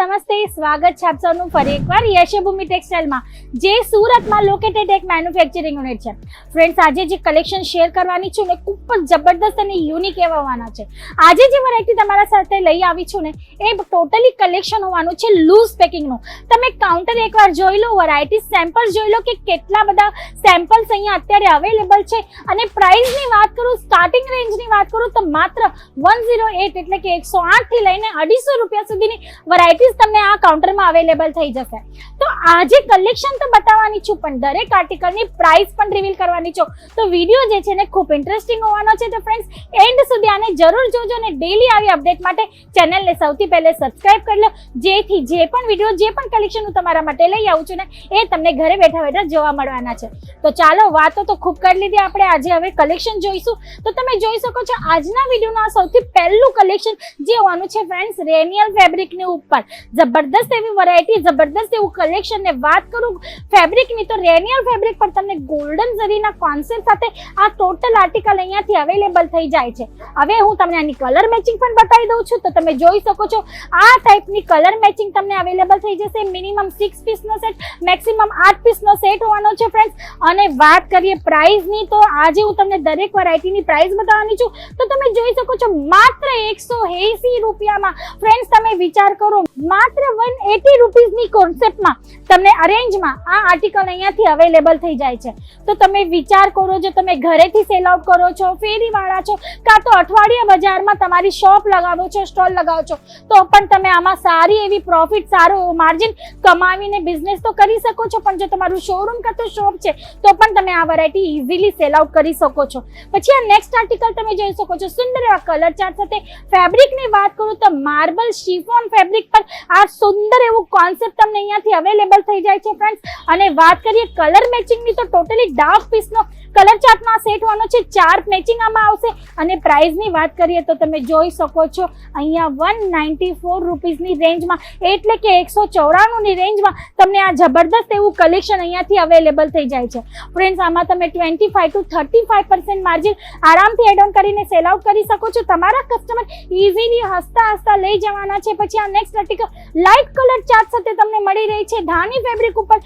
નમસ્તે, સ્વાગત છે આપ સૌનું ફરી એકવાર યશભૂમિ ટેક્સટાઇલમાં. જે સુરતમાં લોકેટેડ એક મેન્યુફેક્ચરિંગ યુનિટ છે. ફ્રેન્ડ્સ આજે જે કલેક્શન શેર કરવાની છું ને, ખૂબ જ જબરદસ્ત અને યુનિક એવા છે. આજે જે વેરાયટી તમારા સાથે લઈ આવી છું ને, એ ટોટલી કલેક્શન હોવાનું છે લૂઝ પેકિંગનું તમે કાઉન્ટર એકવાર જોઈ લો વેરાયટી સેમ્પલ જોઈ લો કે કેટલા બધા સેમ્પલ્સ અહીંયા અત્યારે અવેલેબલ છે. અને પ્રાઇસની વાત કરું સ્ટાર્ટિંગ રેન્જની વાત કરું, તો માત્ર વન એટલે કે એકસો આઠથી લઈને અઢીસો રૂપિયા સુધીની વેરાયટીઝ તમને આ કાઉન્ટરમાં અવેલેબલ થઈ જશે. તો આજે કલેક્શન તો બતાવવાની છું, પણ દરેક આર્ટિકલની પ્રાઇસ પણ રિવીલ કરવાની છું. તો વીડિયો જે છે ને ખૂબ ઇન્ટરેસ્ટિંગ હોવાનો છે. તો ફ્રેન્ડ્સ એન્ડ સુધી આને જરૂર જોજો અને ડેલી આવી અપડેટ માટે ચેનલને સૌથી પહેલે સબસ્ક્રાઇબ કરી લો. જેથી જે પણ વીડિયો જે પણ કલેક્શન હું તમારા માટે લઈ આવું છું ને, એ તમને ઘરે બેઠા બેઠા જોવા મળવાના છે. તો ચાલો વાતો તો ખૂબ કરી લીધી આપણે. આજે હવે કલેક્શન જોઈશું. તો તમે જોઈ શકો છો, આજના વિડીયોનું આ સૌથી પહેલું કલેક્શન જે હોવાનું છે ફ્રેન્ડ્સ રેનિયલ ફેબ્રિકની ઉપર. જબરદસ્ત એવી વેરાયટી જબરદસ્ત એવું કલેક્શન ને વાત કરું ફેબ્રિકની તો રેનિયર ફેબ્રિક પર તમને ગોલ્ડન ઝરીના કોન્સેપ્ટ સાથે આ ટોટલ આર્ટિકલ અહીંયાથી અવેલેબલ થઈ જાય છે. હવે હું તમને આની કલર મેચિંગ પણ બતાવી દઉં છું, તો તમે જોઈ શકો છો, આ ટાઈપની કલર મેચિંગ તમને અવેલેબલ થઈ જશે. મિનિમમ સિક્સ પીસનો સેટ મેક્સિમમ આઠ પીસનો સેટ હોવાનો છે ફ્રેન્ડ્સ અને વાત કરીએ પ્રાઇઝની તો આજે હું તમને દરેક વેરાયટીની પ્રાઇસ બતાવવાની છું. તો તમે જોઈ શકો છો, માત્ર એકસો એસી રૂપિયામાં ફ્રેન્ડ્સ તમે વિચાર કરો માત્ર વન એટી રૂપીઝની કોન્સેપ્ટમાં તમને અરેન્જમાં આ આર્ટિકલ અહીંયાથી અવેલેબલ થઈ જાય છે. તો તમે વિચાર કરો જો તમે ઘરેથી સેલ આઉટ કરો છો, ફેરીવાળા છો, કાં તો અઠવાડિયા બજારમાં તમારી શોપ લગાવો છો સ્ટોલ લગાવો છો, તો પણ તમે આમાં સારી એવી પ્રોફિટ સારો માર્જિન કમાવીને બિઝનેસ તો કરી શકો છો, પણ જો તમારું શોરૂમ કાં તો શોપ છે, તો પણ તમે આ વેરાયટી ઇઝીલી સેલ આઉટ કરી શકો છો. પછી આ નેક્સ્ટ આર્ટિકલ તમે જોઈ શકો છો, સુંદર એવા કલર ચાર્ટ સાથે ફેબ્રિકની વાત કરું તો માર્બલ શિફોન ફેબ્રિક પર આ સુંદર એવું કોન્સેપ્ટ તમને અહીંયાથી અવેલેબલ થઈ જાય છે ફ્રેન્ડ્સ અને વાત કરીએ કલર મેચિંગની તો ટોટલી ડાર્ક પીસનો કલર ચાર્ટમાં સેટ હોવાનો છે ચાર મેચિંગ આમાં આવશે. અને પ્રાઇસની વાત કરીએ તો તમે જોઈ શકો છો, અહીંયા વન નાઇન્ટી ફોર રૂપીઝની રેન્જમાં એટલે કે એકસો ચોરાણુંની રેન્જમાં તમને આ જબરદસ્ત એવું કલેક્શન અહીંયાથી અવેલેબલ થઈ જાય છે. ફ્રેન્ડ્સ આમાં તમે twenty five to thirty five percent margin આરામથી એડ ઓન કરીને સેલ આઉટ કરી શકો છો. તમારા કસ્ટમર ઇઝીલી હસતા હસતા લઈ જવાના છે. પછી આ next article light colour chart સાથે તમને મળી રહી છે. ધાની ફેબ્રિક ઉપર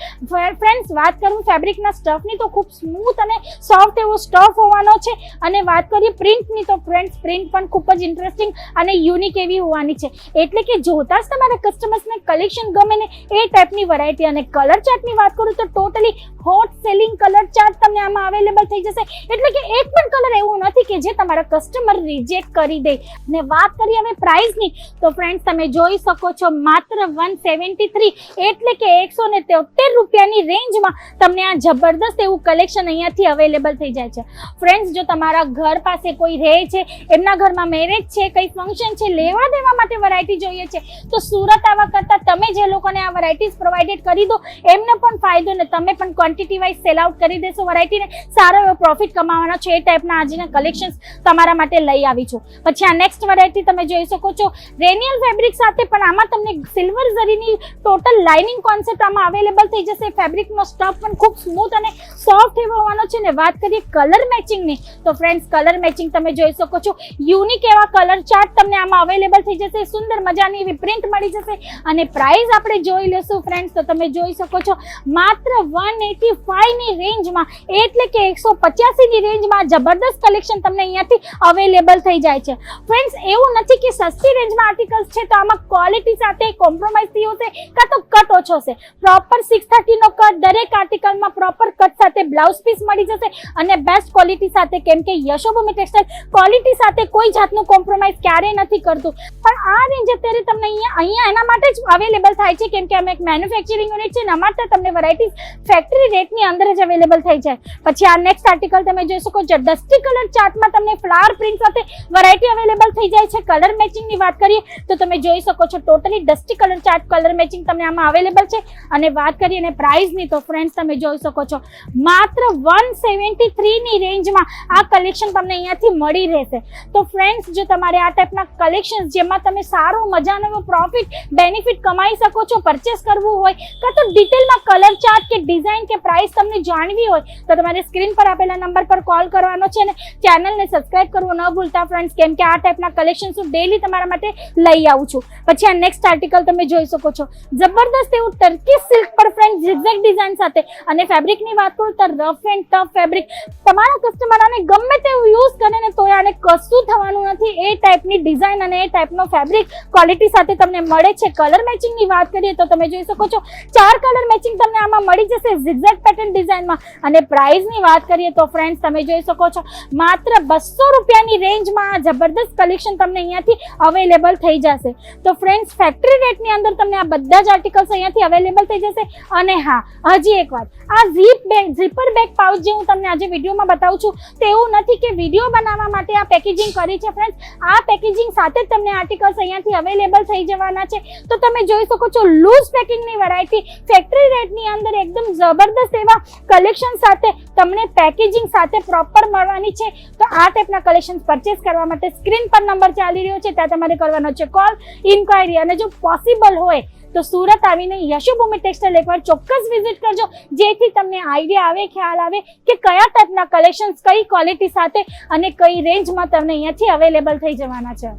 ફ્રેન્ડ્સ વાત કરું ફેબ્રિકના સ્ટફની તો ખૂબ સ્મૂથ અને સોફ્ટ એવો સ્ટફ હોવાનો છે. અને વાત કરીએ પ્રિન્ટની તો ફ્રેન્ડ્સ પ્રિન્ટ પણ ખૂબ જ ઇન્ટરેસ્ટિંગ અને યુનિક એવી હોવાની છે. એટલે કે જોતા જ તમારા કસ્ટમર્સને કલેક્શન ગમે ને એ ટાઈપની વેરાયટી અને કલર ચાર્ટની વાત કરું તો totally hot selling colour chart તમને આમાં અવેલેબલ થઈ જશે. એટલે કે એક પણ કલર એવું નથી કે જે તમારા કસ્ટમર રિજેક્ટ કરી દે. ને વાત કરીએ હવે પ્રાઇસની તો ફ્રેન્ડ્સ તમે જોઈ શકો છો માત્ર વન સેવન્ટી થ્રી એટલે કે એકસો ને તોતેર રૂપિયાની રેન્જમાં તમને આ જબરદસ્ત એવું કલેક્શન અહીંયાથી અવેલેબલ થઈ જાય છે. ફ્રેન્ડ્સ જો તમારા ઘર પાસે કોઈ રહે છે, એમના ઘરમાં મેરેજ છે, કંઈ ફંક્શન છે, લેવા દેવા માટે વેરાયટી જોઈએ છે, તો સુરત આવવા કરતાં જે લોકોને આ વેરાયટીઝ પ્રોવાઈડેડ કરી દો, એમને પણ ફાયદો ને તમે પણ ક્વોન્ટિટી વાઇઝ સેલ આઉટ કરી દેશો. વેરાયટીને સારો એવો પ્રોફિટ કમાવાનો છે એ ટાઈપના આજના કલેક્શન્સ તમારા માટે લઈ આવી છું. પછી આ નેક્સ્ટ વેરાયટી તમે જોઈ શકો છો. રેનિયલ ફેબ્રિક સાથે પણ આમાં તમને સિલ્વર ઝરીની ટોટલ લાઇનિંગ કોન્સેપ્ટ આમાં અવેલેબલ થઈ જશે. ફેબ્રિકનો સ્ટફ પણ ખૂબ સ્મૂથ અને સોફ્ટ એવો હોવાનો છે ને વાત કરીએ કલર મેચિંગની તો ફ્રેન્ડ્સ કલર મેચિંગ તમે જોઈ શકો છો. યુનિક એવા કલર ચાર્ટ તમને આમાં અવેલેબલ થઈ જશે. સુંદર મજાની એવી પ્રિન્ટ મળી જશે અને પ્રાઇસ આપણે જોઈ લેશું ફ્રેન્ડ્સ તો તમે જોઈ શકો છો, માત્ર વન એટી ફાઈવની રેન્જમાં એટલે કે એકસો પચાસીની રેન્જમાં જબરદસ્ત કલેક્શન તમને અહીંયાથી અવેલેબલ થઈ જાય છે. ફ્રેન્ડ્સ એવું નથી કે સસ્તી રેન્જમાં આર્ટિકલ્સ છે, તો આમાં ક્વોલિટી સાથે કોમ્પ્રોમાઇઝ થયું છે કાં તો કટ ઓછો છે પ્રોપર સિક્સ થર્ટીનો કટ દરેક આર્ટિકલમાં પ્રોપર કટ સાથે બ્લાઉઝ પીસ મળી જશે અને બેસ્ટ ક્વોલિટી સાથે, કેમ કે યશોભૂમિ ટેક્સટાઇલ ક્વોલિટી સાથે કોઈ જાતનું કોમ્પ્રોમાઇઝ ક્યારેય નથી કરતું. પણ આ રેન્જ અત્યારે તમને અહીંયા અહીંયા એના માટે જ અવેલેબલ થાય છે? કેમ કે અમે એક મેન્યુફેક્ચરિંગ યુનિટ છે માટે તમને વેરાયટી ફેક્ટરી રેટની અંદર જ અવેલેબલ થઈ જાય પછી આ નેક્સ્ટ આર્ટિકલ તમે જોઈ શકો છો. ડસ્ટી કલર ચાર્ટમાં તમને ફ્લાવર પ્રિન્ટ સાથે વેરાયટી અવેલેબલ થઈ જાય છે. કલર મેચિંગની વાત કરીએ, તો તમે જોઈ શકો છો totally dusty colour chart colour matching તમને આમાં અવેલેબલ છે. અને વાત કરીએ અને પ્રાઇઝની તો ફ્રેન્ડ્સ તમે જોઈ શકો છો, માત્ર વન સેવન્ટી થ્રીની રેન્જમાં આ કલેક્શન તમને અહીંયાથી મળી રહેશે. તો ફ્રેન્ડ્સ જો તમારે આ ટાઈપના કલેક્શન જેમાં તમે સારો મજાનો પ્રોફિટ બેનિફિટ કમાઈ શકો છો પરચેસ કરવું હોય કાં તો ડિટેલમાં કલર ચાર્ટ કે ડિઝાઇન કે પ્રાઇસ તમને જાણવી હોય, તો તમારે સ્ક્રીન પર આપેલા નંબર પર કોલ કરવાનો છે અને ચેનલને સબસ્ક્રાઇબ કરવું ન ભૂલતા ફ્રેન્ડ્સ કેમ કે આ ટાઈપના કલેક્શન હું ડેલી તમારા માટે લઈ આવું છું. પછી આ નેક્સ્ટ આર્ટિકલ તમે જોઈ શકો છો. જબરદસ્ત એવું ટર્કી સિલ્ક પર ફ્રેન્ડ ઝિગઝેગ ડિઝાઇન સાથે અને ફેબ્રિકની વાત કરું તો રફ એન્ડ ટફ ફેબ્રિક તમારા કસ્ટમર આને ગમે તેવું યુઝ કરે ને તો આને કશું થવાનું નથી. એ ટાઈપની ડિઝાઇન અને એ ટાઈપનો ફેબ્રિક ક્વોલિટી સાથે તમને મળે છે. કલર મેચિંગની વાત કરીએ તો તમે જોઈ શકો છો, ચાર કલર મેચિંગ તમને આમાં મળી જશે ઝિગઝેગ પેટર્ન ડિઝાઇનમાં અને પ્રાઇસની વાત કરીએ તો ફ્રેન્ડ્સ તમે જોઈ શકો છો, માત્ર બસો રૂપિયાની રેન્જમાં જબરદસ્ત કલેક્શન તમને અહીંયાથી અવેલેબલ થઈ જશે. તો ફ્રેન્ડ્સ ફેક્ટરી રેટની અંદર તમને આ બધા જ આર્ટિકલ્સ અહીંયાથી અવેલેબલ થઈ જશે. અને હા, હજી એક વાત, આ zip bag zipper bag pouch જે હું તમને આજે વિડીયોમાં બતાવું છું, તે એવું નથી કે વીડિયો બનાવવા માટે આ પેકેજિંગ કરી છે ફ્રેન્ડ્સ આ પેકેજિંગ સાથે જ તમને આર્ટિકલ્સ અહીંયાથી અવેલેબલ થઈ જવાના છે. તો તમે જોઈ શકો છો. લૂઝ પેકિંગની વેરાયટી ફેક્ટરી રેટની અંદર એકદમ જબરદસ્ત એવા કલેક્શન સાથે તમને પેકેજિંગ સાથે પ્રોપર મળવાની છે. તો આ ટાઈપના કલેક્શન પરચેસ કરવા માટે સ્ક્રીન પર નંબર ચાલી રહ્યો છે. ત્યાં તમારે કરવાનો છે કોલ ઇન્ક્વાયરી અને જો પોસિબલ હોય તો સુરત આવીને યશુભૂમિ ટેક્સટાઇલ એકવાર ચોક્કસ વિઝિટ કરજો. જેથી તમને આઈડિયા આવે, ખ્યાલ આવે કે કયા ટાઈપના કલેક્શન્સ કઈ ક્વોલિટી સાથે અને કઈ રેન્જમાં તમને અહીંયાથી અવેલેબલ થઈ જવાના છે.